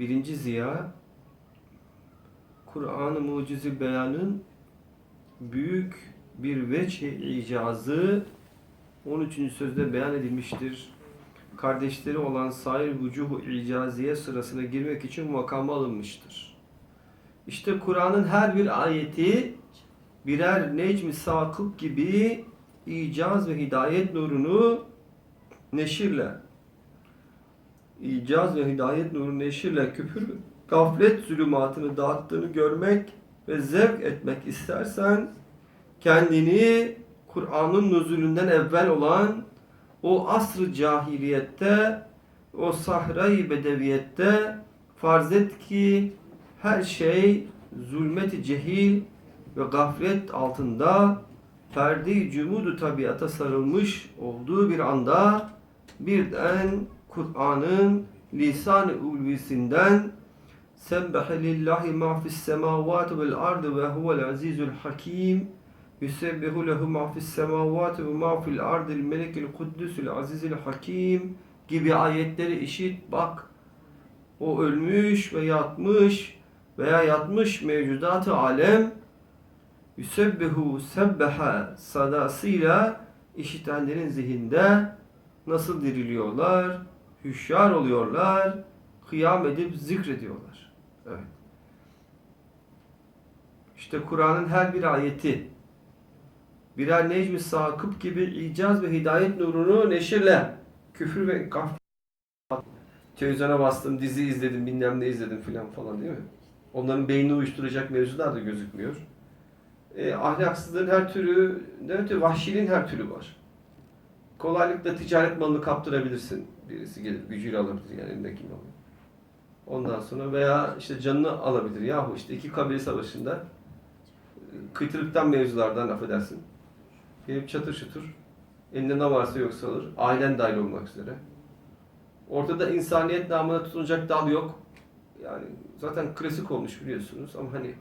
birinci ziya Kur'an-ı Mucizi Beyan'ın büyük bir veçh icazı 13. sözde beyan edilmiştir. Kardeşleri olan sair vücuhu icaziye sırasına girmek için makama alınmıştır. İşte Kur'an'ın her bir ayeti birer necm-i sakıp gibi icaz ve hidayet nurunu neşirle icaz ve hidayet nurunu neşirle küfür gaflet zulümatını dağıttığını görmek ve zevk etmek istersen kendini Kur'an'ın nüzulünden evvel olan o asr-ı cahiliyette o sahra-i bedeviyette farz et ki her şey zulmet-i cehil ve gaflet altında ferdi cumudu tabiata sarılmış olduğu bir anda birden Kur'an'ın lisan-ı ulvisinden Sebbehe lillahi ma fis semavati vel ardı ve huvel azizul hakim Yusebbihu lehu ma fis semavati ve ma fil ardil melikil kuddüsül azizil hakim gibi ayetleri işit bak o ölmüş ve yatmış veya yatmış mevcudatı alem Yusebbihu sebbeha sadasıyla işitenlerin zihinde nasıl diriliyorlar, hüşyar oluyorlar, kıyam edip zikrediyorlar. Evet. İşte Kur'an'ın her bir ayeti birer necmi sakıp gibi icaz ve hidayet nurunu neşirle küfür ve gaf televizyona bastım, dizi izledim, bilmem ne izledim filan falan değil mi? Onların beynini uyuşturacak mevzular da gözükmüyor. E, ahlaksızlığın her türü, ne öte vahşiliğin her türü var. Kolaylıkla ticaret malını kaptırabilirsin. Birisi gelip gücüyle alabilir yani elindeki malı. Ondan sonra veya işte canını alabilir. Yahu işte iki kabile savaşında e, kıytırıktan mevzulardan affedersin. Gelip çatır çutur elinde ne varsa yoksa alır. Ailen dahil olmak üzere. Ortada insaniyet namına tutunacak dal yok. Yani zaten klasik olmuş biliyorsunuz ama hani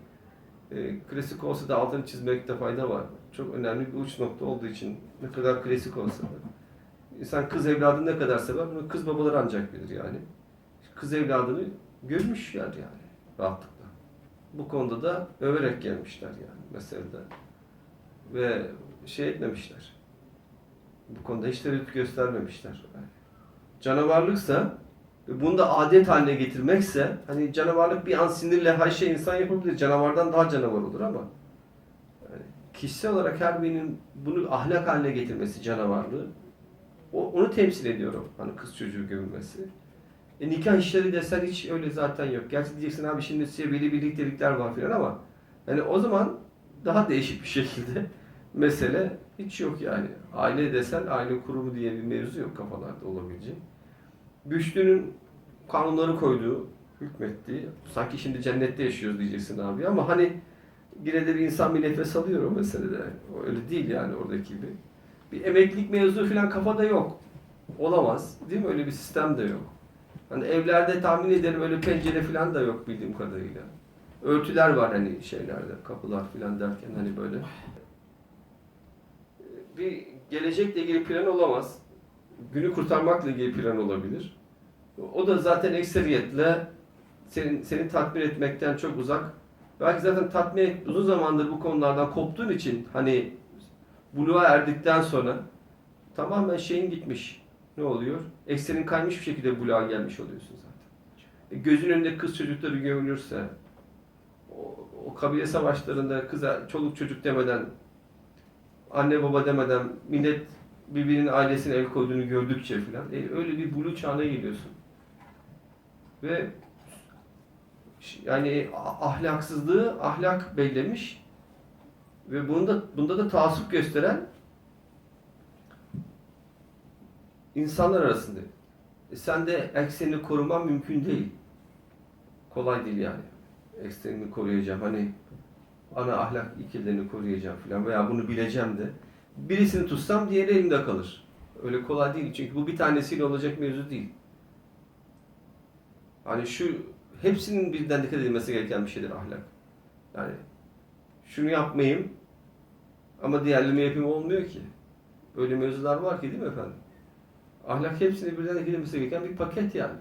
e, klasik olsa da altını çizmekte fayda var. Çok önemli bir uç nokta olduğu için ne kadar klasik olsa da. İnsan kız evladını ne kadar sever bunu kız babaları ancak bilir yani. Kız evladını görmüşler yani rahatlıkla. Bu konuda da överek gelmişler yani meselede. Ve şey etmemişler. Bu konuda hiç tereddüt göstermemişler. Canavarlıksa ve bunu da adet haline getirmekse hani canavarlık bir an sinirle her şey insan yapabilir. Canavardan daha canavar olur ama yani kişisel olarak her birinin bunu ahlak haline getirmesi canavarlığı o, onu temsil ediyorum. Hani kız çocuğu gömülmesi. E, nikah işleri desen hiç öyle zaten yok. Gerçi diyeceksin abi şimdi size veli birliktelikler var filan ama yani o zaman daha değişik bir şekilde mesele hiç yok yani. Aile desen aile kurumu diye bir mevzu yok kafalarda olabilecek. Güçlünün kanunları koyduğu, hükmettiği, sanki şimdi cennette yaşıyoruz diyeceksin abi ama hani yine de bir insan bir nefes alıyor o meselede. Öyle değil yani oradaki gibi. Bir emeklilik mevzu falan kafada yok. Olamaz. Değil mi? Öyle bir sistem de yok. Hani evlerde tahmin ederim öyle pencere falan da yok bildiğim kadarıyla. Örtüler var hani şeylerde, kapılar falan derken hani böyle. Bir gelecekle ilgili plan olamaz. Günü kurtarmakla ilgili plan olabilir. O da zaten ekseriyetle senin, seni tatmin etmekten çok uzak. Belki zaten tatmin uzun zamandır bu konulardan koptuğun için hani buluğa erdikten sonra tamamen şeyin gitmiş. Ne oluyor? Eksenin kaymış bir şekilde buluğa gelmiş oluyorsun zaten. E, gözün önünde kız çocukları gömülürse, o, o kabile savaşlarında kıza çoluk çocuk demeden, anne baba demeden millet birbirinin ailesine el koyduğunu gördükçe filan e, öyle bir bulu çağına geliyorsun. Ve yani ahlaksızlığı ahlak bellemiş ve bunda bunda da taassup gösteren insanlar arasında. E sen de eksenini koruman mümkün değil. Kolay değil yani. Eksenini koruyacağım. Hani ana ahlak ilkelerini koruyacağım falan veya bunu bileceğim de. Birisini tutsam diğeri elimde kalır. Öyle kolay değil çünkü bu bir tanesiyle olacak mevzu değil. Hani şu hepsinin birden dikkat edilmesi gereken bir şeydir ahlak. Yani şunu yapmayayım ama diğerlerini yapayım olmuyor ki. Böyle mevzular var ki değil mi efendim? Ahlak hepsini birden edilmesi gereken bir paket yani.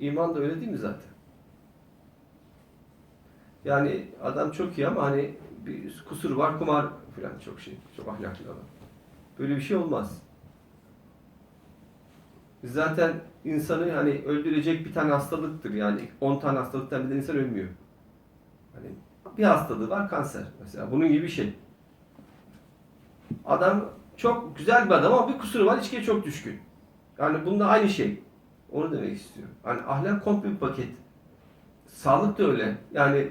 İman da öyle değil mi zaten? Yani adam çok iyi ama hani bir kusur var, kumar falan çok şey, çok ahlaklı adam. Böyle bir şey olmaz. Zaten insanı hani öldürecek bir tane hastalıktır yani 10 tane hastalıktan bir insan ölmüyor. Hani bir hastalığı var kanser mesela bunun gibi bir şey. Adam çok güzel bir adam ama bir kusuru var içkiye çok düşkün. Yani bunda aynı şey. Onu demek istiyorum. Yani ahlak komple bir paket. Sağlık da öyle. Yani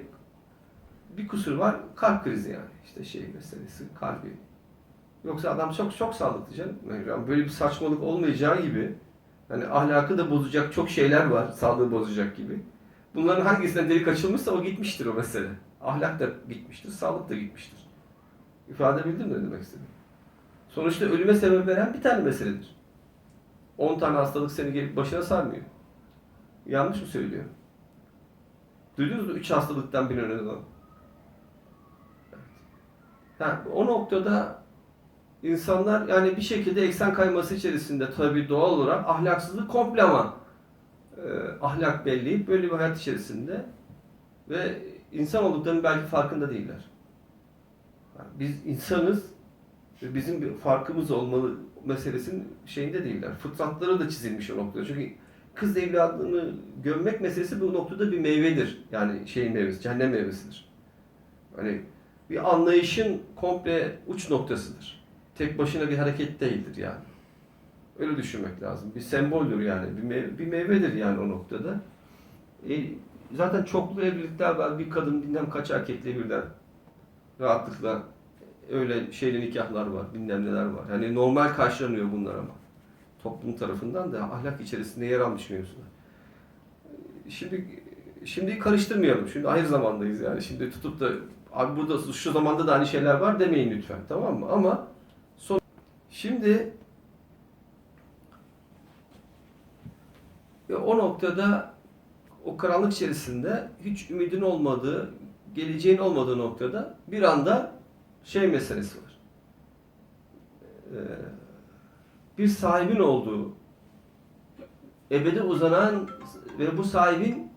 bir kusur var kalp krizi yani. işte şey meselesi kalbi. Yoksa adam çok çok sağlıklı canım. Yani böyle bir saçmalık olmayacağı gibi yani ahlakı da bozacak çok şeyler var. Sağlığı bozacak gibi. Bunların hangisine delik açılmışsa o gitmiştir o mesele. Ahlak da gitmiştir, sağlık da gitmiştir. İfade bildim ne demek istedim? Sonuçta ölüme sebep veren bir tane meseledir. 10 tane hastalık seni gelip başına sarmıyor. Yanlış mı söylüyorum? Duydunuz mu? 3 hastalıktan bir önemli olan. Yani o noktada insanlar yani bir şekilde eksen kayması içerisinde tabii doğal olarak ahlaksızlık komple ama e, ahlak belleyip böyle bir hayat içerisinde ve insan olduklarının belki farkında değiller. Yani biz insanız bizim bir farkımız olmalı meselesinin şeyinde değiller. Fıtratları da çizilmiş o noktada. Çünkü kız evladını gömmek meselesi bu noktada bir meyvedir. Yani şeyin meyvesi, cehennem meyvesidir. Hani bir anlayışın komple uç noktasıdır. Tek başına bir hareket değildir yani. Öyle düşünmek lazım. Bir semboldür yani. Bir, meyve, bir meyvedir yani o noktada. E, zaten çoklu evlilikler var. Bir kadın bilmem kaç erkekle birden rahatlıkla öyle şeyli nikahlar var. Bilmem neler var. Yani normal karşılanıyor bunlar ama. Toplum tarafından da ahlak içerisinde yer almış mevzular. Şimdi şimdi karıştırmayalım. Şimdi hayır zamandayız yani. Şimdi tutup da abi burada şu zamanda da aynı şeyler var demeyin lütfen. Tamam mı? Ama son şimdi ve o noktada o karanlık içerisinde hiç ümidin olmadığı, geleceğin olmadığı noktada bir anda şey meselesi var. Ee, bir sahibin olduğu, ebede uzanan ve bu sahibin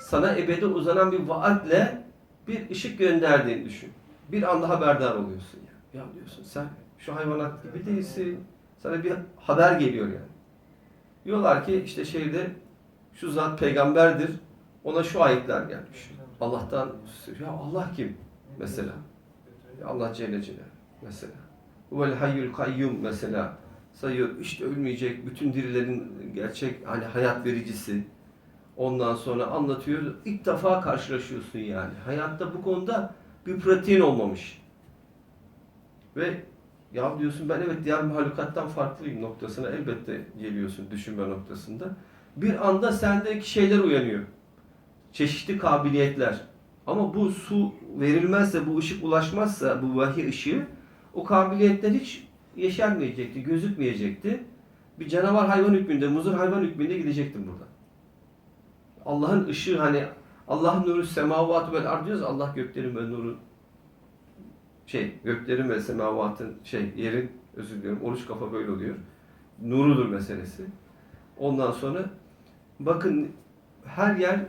sana ebede uzanan bir vaatle bir ışık gönderdiğini düşün. Bir anda haberdar oluyorsun ya. Ya diyorsun sen şu hayvanat gibi değilsin. Sana bir haber geliyor yani. Diyorlar ki işte şeyde şu zat peygamberdir. Ona şu ayetler gelmiş. Allah'tan ya Allah kim mesela? Allah Celle Celaluhu mesela. Vel hayyul kayyum mesela sayıyor. İşte ölmeyecek bütün dirilerin gerçek hani hayat vericisi. Ondan sonra anlatıyor. İlk defa karşılaşıyorsun yani. Hayatta bu konuda bir pratiğin olmamış. Ve ya diyorsun ben evet diğer mahlukattan farklıyım noktasına elbette geliyorsun düşünme noktasında. Bir anda sendeki şeyler uyanıyor. Çeşitli kabiliyetler. Ama bu su verilmezse, bu ışık ulaşmazsa, bu vahiy ışığı o kabiliyetler hiç yeşermeyecekti, gözükmeyecekti. Bir canavar hayvan hükmünde, muzur hayvan hükmünde gidecektim burada. Allah'ın ışığı hani Allah'ın nuru semavatı vel ard diyoruz. Allah göklerin ve nuru şey göklerin ve semavatın şey yerin özür diliyorum oruç kafa böyle oluyor. Nurudur meselesi. Ondan sonra bakın her yer